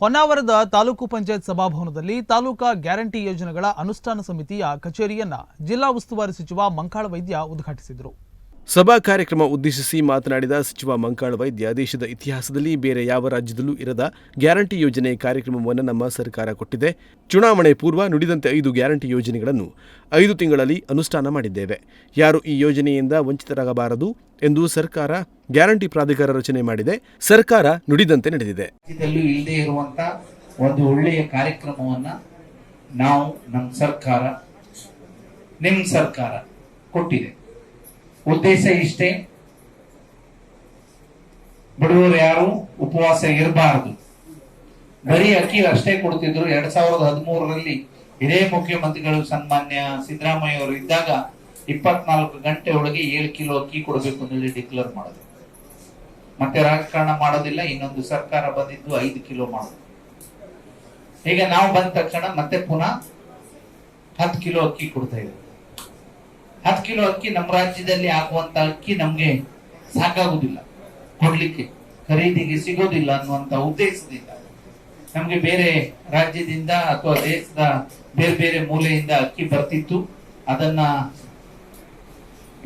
ಹೊನ್ನಾವರದ ತಾಲೂಕು ಪಂಚಾಯತ್ ಸಭಾಭವನದಲ್ಲಿ ತಾಲೂಕಾ ಗ್ಯಾರಂಟಿ ಯೋಜನೆಗಳ ಅನುಷ್ಠಾನ ಸಮಿತಿಯ ಕಚೇರಿಯನ್ನ ಜಿಲ್ಲಾ ಉಸ್ತುವಾರಿ ಸಚಿವ ಮಂಕಾಳ ವೈದ್ಯ ಉದ್ಘಾಟಿಸಿದರು. ಸಭಾ ಕಾರ್ಯಕ್ರಮ ಉದ್ದೇಶಿಸಿ ಮಾತನಾಡಿದ ಸಚಿವ ಮಂಕಾಳ ವೈದ್ಯ, ದೇಶದ ಇತಿಹಾಸದಲ್ಲಿ ಬೇರೆ ಯಾವ ರಾಜ್ಯದಲ್ಲೂ ಇರದ ಗ್ಯಾರಂಟಿ ಯೋಜನೆ ಕಾರ್ಯಕ್ರಮವನ್ನು ನಮ್ಮ ಸರ್ಕಾರ ಕೊಟ್ಟಿದೆ. ಚುನಾವಣೆ ಪೂರ್ವ ನುಡಿದಂತೆ ಐದು ಗ್ಯಾರಂಟಿ ಯೋಜನೆಗಳನ್ನು ಐದು ತಿಂಗಳಲ್ಲಿ ಅನುಷ್ಠಾನ ಮಾಡಿದ್ದೇವೆ. ಯಾರು ಈ ಯೋಜನೆಯಿಂದ ವಂಚಿತರಾಗಬಾರದು ಎಂದು ಸರ್ಕಾರ ಗ್ಯಾರಂಟಿ ಪ್ರಾಧಿಕಾರ ರಚನೆ ಮಾಡಿದೆ, ಸರ್ಕಾರ ನುಡಿದಂತೆ ನಡೆದಿದೆ. ಇಲ್ಲದೆ ಇರುವಂತ ಒಂದು ಒಳ್ಳೆಯ ಕಾರ್ಯಕ್ರಮವನ್ನ ನಾವು ನಮ್ಮ ಸರ್ಕಾರ ನಿಮ್ಮ ಸರ್ಕಾರ ಕೊಟ್ಟಿದೆ. ಉದ್ದೇಶ ಇಷ್ಟೇ, ಬಡವರು ಯಾರು ಉಪವಾಸ ಇರಬಾರದು. ಬರೀ ಅಕ್ಕಿ ಅಷ್ಟೇ ಕೊಡ್ತಿದ್ರು, ಎರಡ್ ಸಾವಿರದ ಹದಿಮೂರರಲ್ಲಿ ಇದೇ ಮುಖ್ಯಮಂತ್ರಿಗಳು ಸನ್ಮಾನ್ಯ ಸಿದ್ದರಾಮಯ್ಯ ಅವರು ಇದ್ದಾಗ ಇಪ್ಪತ್ನಾಲ್ಕು ಗಂಟೆ ಒಳಗೆ ಏಳು ಕಿಲೋ ಅಕ್ಕಿ ಕೊಡಬೇಕು ಅಂತ ಡಿಕ್ಲೇರ್ ಮಾಡಿದ್ರು. ಮತ್ತೆ ರಾಜಕಾರಣ ಮಾಡೋದಿಲ್ಲ, ಇನ್ನೊಂದು ಸರ್ಕಾರ ಬಂದಿದ್ದು ಐದು ಕಿಲೋ ಮಾಡೋದು ಈಗ ನಾವು ಬಂದ ತಕ್ಷಣ ಮತ್ತೆ ಪುನಃ ಹತ್ತು ಕಿಲೋ ಅಕ್ಕಿ ಕೊಡ್ತಾ ಇದ್ದೀವಿ. ಹತ್ತು ಕಿಲೋ ಅಕ್ಕಿ ನಮ್ಮ ರಾಜ್ಯದಲ್ಲಿ ಆಗುವಂತ ಅಕ್ಕಿ ನಮ್ಗೆ ಸಾಕಾಗುದಿಲ್ಲ. ಕೊಡ್ಲಿಕ್ಕೆ, ಖರೀದಿಗೆ ಸಿಗೋದಿಲ್ಲ ಅನ್ನುವಂತ ಉದ್ದೇಶದಿಂದ. ನಮ್ಗೆ ಬೇರೆ ರಾಜ್ಯದಿಂದ ಅಥವಾ ದೇಶದ ಬೇರೆ ಬೇರೆ ಮೂಲೆಯಿಂದ ಅಕ್ಕಿ ಬರ್ತಿತ್ತು. ಅದನ್ನ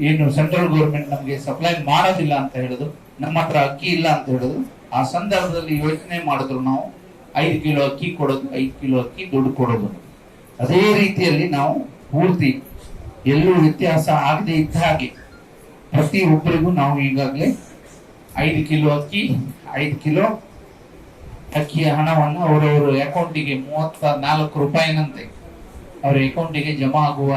ಏನು ಸೆಂಟ್ರಲ್ ಗೌರ್ಮೆಂಟ್ ನಮ್ಗೆ ಸಪ್ಲೈ ಮಾಡೋದಿಲ್ಲ ಅಂತ ಹೇಳುದು. ನಮ್ಮ ಹತ್ರ ಅಕ್ಕಿ ಇಲ್ಲ ಅಂತ ಹೇಳಿದ್ರು. ಆ ಸಂದರ್ಭದಲ್ಲಿ ಯೋಚನೆ ಮಾಡಿದ್ರು ನಾವು, ಐದು ಕಿಲೋ ಅಕ್ಕಿ ಕೊಡೋದು, ಐದು ಕಿಲೋ ಅಕ್ಕಿ ದುಡ್ಡು ಕೊಡೋದು ಅದೇ ರೀತಿಯಲ್ಲಿ ನಾವು ಪೂರ್ತಿ, ಎಲ್ಲೂ ವ್ಯತ್ಯಾಸ ಆಗದೆ ಇದ್ದ ಹಾಗೆ, ಪ್ರತಿ ಒಬ್ಬರಿಗೂ ನಾವು ಈಗಾಗಲೇ ಐದು ಕಿಲೋ ಅಕ್ಕಿ, ಐದು ಕಿಲೋ ಅಕ್ಕಿಯ ಹಣವನ್ನು ಅವರವರ ಅಕೌಂಟಿಗೆ ಮೂವತ್ತ ನಾಲ್ಕು ರೂಪಾಯಿನಂತೆ ಅವರ ಅಕೌಂಟಿಗೆ ಜಮಾ ಆಗುವ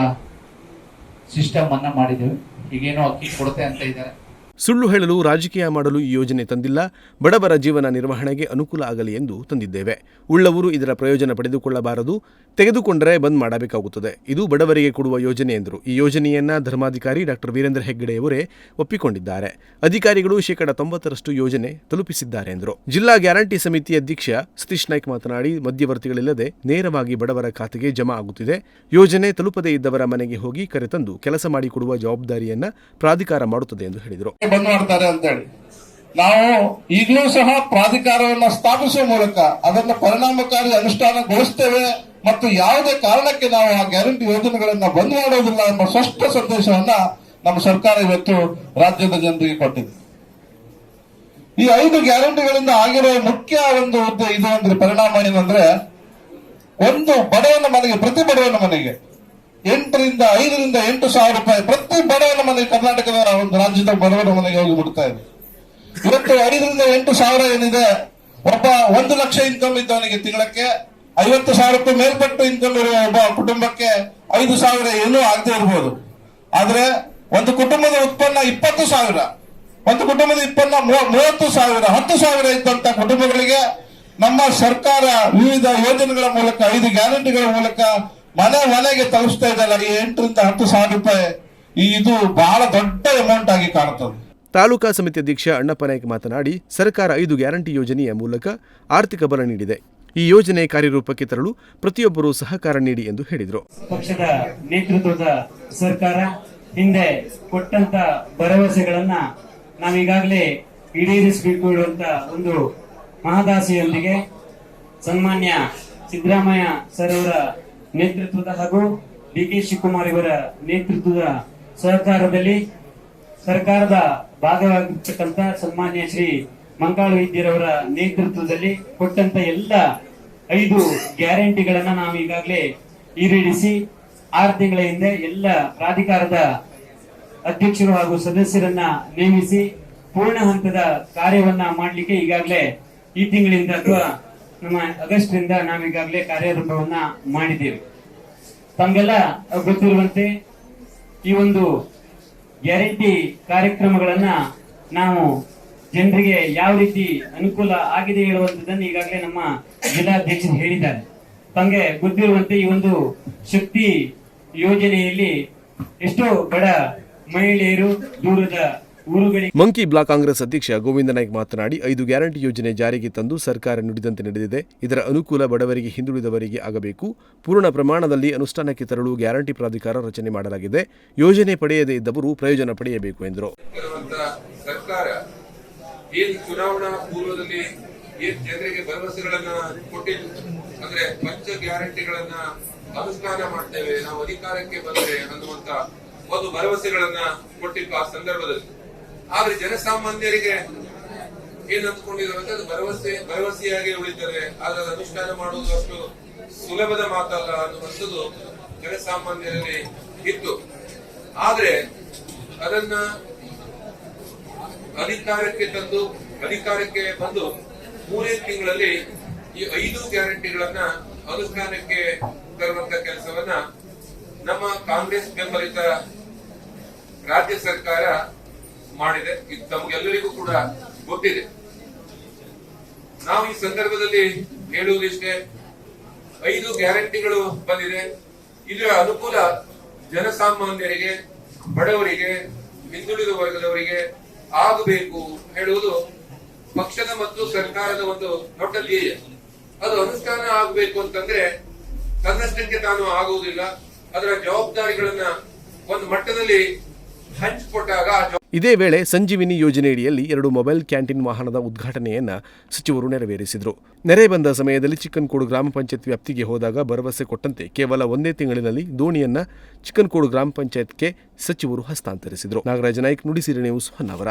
ಸಿಸ್ಟಮ್ ಅನ್ನ ಮಾಡಿದ್ದೇವೆ. ಈಗೇನೋ ಅಕ್ಕಿ ಕೊಡುತ್ತೆ ಅಂತ ಇದ್ದಾರೆ. ಸುಳ್ಳು ಹೇಳಲು ರಾಜಕೀಯ ಮಾಡಲು ಈ ಯೋಜನೆ ತಂದಿಲ್ಲ, ಬಡವರ ಜೀವನ ನಿರ್ವಹಣೆಗೆ ಅನುಕೂಲ ಆಗಲಿ ಎಂದು ತಂದಿದ್ದೇವೆ. ಉಳ್ಳವರು ಇದರ ಪ್ರಯೋಜನ ಪಡೆದುಕೊಳ್ಳಬಾರದು, ತೆಗೆದುಕೊಂಡರೆ ಬಂದ್ ಮಾಡಬೇಕಾಗುತ್ತದೆ. ಇದು ಬಡವರಿಗೆ ಕೊಡುವ ಯೋಜನೆ ಎಂದರು. ಈ ಯೋಜನೆಯನ್ನ ಧರ್ಮಾಧಿಕಾರಿ ಡಾಕ್ಟರ್ ವೀರೇಂದ್ರ ಹೆಗ್ಗಡೆಯವರೇ ಒಪ್ಪಿಕೊಂಡಿದ್ದಾರೆ. ಅಧಿಕಾರಿಗಳು ಶೇಕಡ ತೊಂಬತ್ತರಷ್ಟು ಯೋಜನೆ ತಲುಪಿಸಿದ್ದಾರೆ ಎಂದರು. ಜಿಲ್ಲಾ ಗ್ಯಾರಂಟಿ ಸಮಿತಿ ಅಧ್ಯಕ್ಷ ಸತೀಶ್ ನಾಯ್ಕ್ ಮಾತನಾಡಿ, ಮಧ್ಯವರ್ತಿಗಳಿಲ್ಲದೆ ನೇರವಾಗಿ ಬಡವರ ಖಾತೆಗೆ ಜಮಾ ಆಗುತ್ತಿದೆ. ಯೋಜನೆ ತಲುಪದೇ ಇದ್ದವರ ಮನೆಗೆ ಹೋಗಿ ಕರೆತಂದು ಕೆಲಸ ಮಾಡಿಕೊಡುವ ಜವಾಬ್ದಾರಿಯನ್ನ ಪ್ರಾಧಿಕಾರ ಮಾಡುತ್ತದೆ ಎಂದು ಹೇಳಿದರು. ಬಂದ್ ಮಾಡ್ತಾರೆ ಅಂತ ಹೇಳಿ ನಾವು ಈಗಲೂ ಸಹ ಪ್ರಾಧಿಕಾರವನ್ನ ಸ್ಥಾಪಿಸುವ ಮೂಲಕ ಅದನ್ನು ಪರಿಣಾಮಕಾರಿ ಅನುಷ್ಠಾನಗೊಳಿಸ್ತೇವೆ ಮತ್ತು ಯಾವುದೇ ಕಾರಣಕ್ಕೆ ನಾವು ಆ ಗ್ಯಾರಂಟಿ ಯೋಜನೆಗಳನ್ನ ಬಂದ್ ಮಾಡೋದಿಲ್ಲ ಎಂಬ ಸ್ಪಷ್ಟ ಸಂದೇಶವನ್ನ ನಮ್ಮ ಸರ್ಕಾರ ಇವತ್ತು ರಾಜ್ಯದ ಜನರಿಗೆ ಕೊಟ್ಟಿದೆ. ಈ ಐದು ಗ್ಯಾರಂಟಿಗಳಿಂದ ಆಗಿರೋ ಮುಖ್ಯ ಒಂದು ಇದು ಅಂದ್ರೆ ಪರಿಣಾಮ ಏನಂದ್ರೆ ಒಂದು ಬಡವನ ಮನೆಗೆ, ಪ್ರತಿ ಬಡವನ ಮನೆಗೆ ಎಂಟರಿಂದ ಐದರಿಂದ ಎಂಟು ಸಾವಿರ ರೂಪಾಯಿ ಪ್ರತಿ ಬಡವನ ಮನೆ ಕರ್ನಾಟಕದ ಒಂದು ರಾಜ್ಯದ ಬಡವನ ಮನೆಗೆ ಹೋಗಿ ಬಿಡ್ತಾ ಇದೆ. ಇವತ್ತು ಐದರಿಂದ ಎಂಟು ಸಾವಿರ ಏನಿದೆ, ಒಬ್ಬ ಒಂದು ಲಕ್ಷ ಇನ್ಕಮ್ ಇದ್ದವನಿಗೆ ತಿಂಗಳಕ್ಕೆ ಐವತ್ತು ಸಾವಿರಕ್ಕೂ ಮೇಲ್ಪಟ್ಟು ಇನ್ಕಮ್ ಇರುವ ಒಬ್ಬ ಕುಟುಂಬಕ್ಕೆ ಐದು ಸಾವಿರ ಏನೂ ಆಗದೆ ಇರಬಹುದು ಆದ್ರೆ ಒಂದು ಕುಟುಂಬದ ಉತ್ಪನ್ನ ಇಪ್ಪತ್ತು ಸಾವಿರ, ಒಂದು ಕುಟುಂಬದ ಉತ್ಪನ್ನ ಮೂವ- ಮೂವತ್ತು ಸಾವಿರ, ಹತ್ತು ಸಾವಿರ ಇದ್ದಂತ ಕುಟುಂಬಗಳಿಗೆ ನಮ್ಮ ಸರ್ಕಾರ ವಿವಿಧ ಯೋಜನೆಗಳ ಮೂಲಕ, ಐದು ಗ್ಯಾರಂಟಿಗಳ ಮೂಲಕ ಮನೆ ಮನೆಗೆ ತಲುಪಿಸ್ತಾ ಇದ್ದಲ್ಲ ಈ ಎಂಟರಿಂದ ಹತ್ತು ಸಾವಿರ ರೂಪಾಯಿ ಈ ಇದು ಬಹಳ ದೊಡ್ಡ ಅಮೌಂಟ್ ಆಗಿ ಕಾಣುತ್ತದೆ. ತಾಲೂಕಾ ಸಮಿತಿ ಅಧ್ಯಕ್ಷ ಅಣ್ಣಪ್ಪ ನಾಯ್ಕ ಮಾತನಾಡಿ ಸರ್ಕಾರ ಐದು ಗ್ಯಾರಂಟಿ ಯೋಜನೆಯ ಮೂಲಕ ಆರ್ಥಿಕ ಬಲ ನೀಡಿದೆ. ಈ ಯೋಜನೆ ಕಾರ್ಯರೂಪಕ್ಕೆ ತರಲು ಪ್ರತಿಯೊಬ್ಬರೂ ಸಹಕಾರ ನೀಡಿ ಎಂದು ಹೇಳಿದರು. ಪಕ್ಷದ ನೇತೃತ್ವದ ಸರ್ಕಾರ ಹಿಂದೆ ಕೊಟ್ಟಂತ ಭರವಸೆಗಳನ್ನ ನಾವೀಗಾಗಲೇ ಈಡೇರಿಸಬೇಕು ಇರುವಂತ ಒಂದು ಮಹದಾಸೆಯೊಂದಿಗೆ ಸನ್ಮಾನ್ಯ ಸಿದ್ದರಾಮಯ್ಯ ಸರ್ ಅವರ ನೇತೃತ್ವದ ಹಾಗೂ ಡಿ ಕೆ ಶಿವಕುಮಾರ್ ಇವರ ನೇತೃತ್ವದ ಸಹಕಾರದಲ್ಲಿ ಸರ್ಕಾರದ ಭಾಗವಾಗಿರ್ತಕ್ಕಂಥ ಸನ್ಮಾನ್ಯ ಶ್ರೀ ಮಂಗಾಳ ವೈದ್ಯರವರ ನೇತೃತ್ವದಲ್ಲಿ ಕೊಟ್ಟಂತ ಎಲ್ಲ ಐದು ಗ್ಯಾರಂಟಿಗಳನ್ನ ನಾವು ಈಗಾಗಲೇ ಈಡೇರಿಸಿ ಆರು ತಿಂಗಳ ಹಿಂದೆ ಎಲ್ಲ ಪ್ರಾಧಿಕಾರದ ಅಧ್ಯಕ್ಷರು ಹಾಗೂ ಸದಸ್ಯರನ್ನ ನೇಮಿಸಿ ಪೂರ್ಣ ಹಂತದ ಕಾರ್ಯವನ್ನ ಮಾಡಲಿಕ್ಕೆ ಈಗಾಗಲೇ ಈ ತಿಂಗಳಿಂದ ಅಥವಾ ನಮ್ಮ ಆಗಸ್ಟ್ ರಿಂದ ನಾವೀಗಾಗಲೇ ಕಾರ್ಯರೂಪವನ್ನ ಮಾಡಿದ್ದೇವೆ. ತಮಗೆಲ್ಲ ಗೊತ್ತಿರುವಂತೆ ಈ ಒಂದು ಗ್ಯಾರಂಟಿ ಕಾರ್ಯಕ್ರಮಗಳನ್ನ ನಾವು ಜನರಿಗೆ ಯಾವ ರೀತಿ ಅನುಕೂಲ ಆಗಿದೆ ಹೇಳುವಂತದನ್ನು ಈಗಾಗಲೇ ನಮ್ಮ ಜಿಲ್ಲಾಧ್ಯಕ್ಷರು ಹೇಳಿದ್ದಾರೆ. ತಮಗೆ ಗೊತ್ತಿರುವಂತೆ ಈ ಒಂದು ಶಕ್ತಿ ಯೋಜನೆಯಲ್ಲಿ ಎಷ್ಟೋ ಬಡ ಮಹಿಳೆಯರು, ದೂರದ ಮಂಕಿ ಬ್ಲಾಕ್ ಕಾಂಗ್ರೆಸ್ ಅಧ್ಯಕ್ಷ ಗೋವಿಂದ ನಾಯ್ಕ ಮಾತನಾಡಿ ಐದು ಗ್ಯಾರಂಟಿ ಯೋಜನೆ ಜಾರಿಗೆ ತಂದು ಸರ್ಕಾರ ನುಡಿದಂತೆ ನಡೆದಿದೆ. ಇದರ ಅನುಕೂಲ ಬಡವರಿಗೆ ಹಿಂದುಳಿದವರಿಗೆ ಆಗಬೇಕು. ಪೂರ್ಣ ಪ್ರಮಾಣದಲ್ಲಿ ಅನುಷ್ಠಾನಕ್ಕೆ ತರಲು ಗ್ಯಾರಂಟಿ ಪ್ರಾಧಿಕಾರ ರಚನೆ ಮಾಡಲಾಗಿದೆ. ಯೋಜನೆ ಪಡೆಯದೇ ಇದ್ದವರು ಪ್ರಯೋಜನ ಪಡೆಯಬೇಕು ಎಂದರು. ಸರ್ಕಾರ ಏನು ಚುನಾವಣಾ ಪೂರ್ವದಲ್ಲಿ ಏನು ಜನರಿಗೆ ಭರವಸೆಗಳನ್ನ ಕೊಟ್ಟಿದ್ದು? ಅಂದ್ರೆ ಪಂಚ ಗ್ಯಾರಂಟಿಗಳನ್ನ ಅನುಷ್ಠಾನ ಮಾಡ್ತೇವೆ ನಾವು ಅಧಿಕಾರಕ್ಕೆ ಬಂದ್ರೆ ಅನ್ನುವಂತ ಒಂದು ಭರವಸೆಗಳನ್ನ ಕೊಟ್ಟಿದ್ದು ಆ ಸಂದರ್ಭದಲ್ಲಿ. ಆದ್ರೆ ಜನಸಾಮಾನ್ಯರಿಗೆ ಏನ್ ಅಂದ್ಕೊಂಡಿದ್ರು ಅಂತ ಅದು ಭರವಸೆ, ಭರವಸೆಯಾಗಿ ಉಳಿತಾರೆ ಆದ್ರೆ ಅನುಷ್ಠಾನ ಮಾಡುವುದು ಅಷ್ಟು ಸುಲಭದ ಮಾತಲ್ಲ ಅನ್ನುವಂಥದ್ದು ಜನಸಾಮಾನ್ಯರಲ್ಲಿ ಇತ್ತು. ಆದ್ರೆ ಅದನ್ನ ಅಧಿಕಾರಕ್ಕೆ ತಂದು, ಅಧಿಕಾರಕ್ಕೆ ಬಂದು ಮೂರೇ ತಿಂಗಳಲ್ಲಿ ಈ ಐದು ಗ್ಯಾರಂಟಿಗಳನ್ನ ಅನುಷ್ಠಾನಕ್ಕೆ ತರುವಂತ ಕೆಲಸವನ್ನ ನಮ್ಮ ಕಾಂಗ್ರೆಸ್ ಬೆಂಬಲಿತ ರಾಜ್ಯ ಸರ್ಕಾರ ಮಾಡಿದೆ. ಇದು ತಮಗೆಲ್ಲರಿಗೂ ಕೂಡ ಗೊತ್ತಿದೆ. ನಾವು ಈ ಸಂದರ್ಭದಲ್ಲಿ ಹೇಳುವುದಿಷ್ಟೇ ಐದು ಗ್ಯಾರಂಟಿಗಳು ಬಂದಿದೆ. ಇದರ ಅನುಕೂಲ ಜನಸಾಮಾನ್ಯರಿಗೆ, ಬಡವರಿಗೆ, ಹಿಂದುಳಿದ ವರ್ಗದವರಿಗೆ ಆಗಬೇಕು ಹೇಳುವುದು ಪಕ್ಷದ ಮತ್ತು ಸರ್ಕಾರದ ಒಂದು ದೊಡ್ಡ ಧ್ಯೇಯ. ಅದು ಅನುಷ್ಠಾನ ಆಗಬೇಕು ಅಂತಂದ್ರೆ ತನ್ನಷ್ಟಕ್ಕೆ ತಾನು ಆಗುವುದಿಲ್ಲ. ಅದರ ಜವಾಬ್ದಾರಿಗಳನ್ನ ಒಂದು ಮಟ್ಟದಲ್ಲಿ ಹಂಚಿಕೊಟ್ಟಾಗ ಇದೇ ವೇಳೆ ಸಂಜೀವಿನಿ ಯೋಜನೆಯಡಿಯಲ್ಲಿ ಎರಡು ಮೊಬೈಲ್ ಕ್ಯಾಂಟೀನ್ ವಾಹನದ ಉದ್ಘಾಟನೆಯನ್ನ ಸಚಿವರು ನೆರವೇರಿಸಿದರು. ನೆರೆ ಬಂದ ಸಮಯದಲ್ಲಿ ಚಿಕ್ಕನ್ಕೋಡು ಗ್ರಾಮ ಪಂಚಾಯತ್ ವ್ಯಾಪ್ತಿಗೆ ಹೋದಾಗ ಭರವಸೆ ಕೊಟ್ಟಂತೆ ಕೇವಲ ಒಂದೇ ತಿಂಗಳಿನಲ್ಲಿ ದೋಣಿಯನ್ನ ಚಿಕ್ಕನ್ಕೋಡು ಗ್ರಾಮ ಪಂಚಾಯತ್ಗೆ ಸಚಿವರು ಹಸ್ತಾಂತರಿಸಿದರು. ನಾಗರಾಜ ನಾಯ್ಕ್, ನುಡಿಸಿರಿ ನ್ಯೂಸ್ ಹೊನ್ನಾವರ.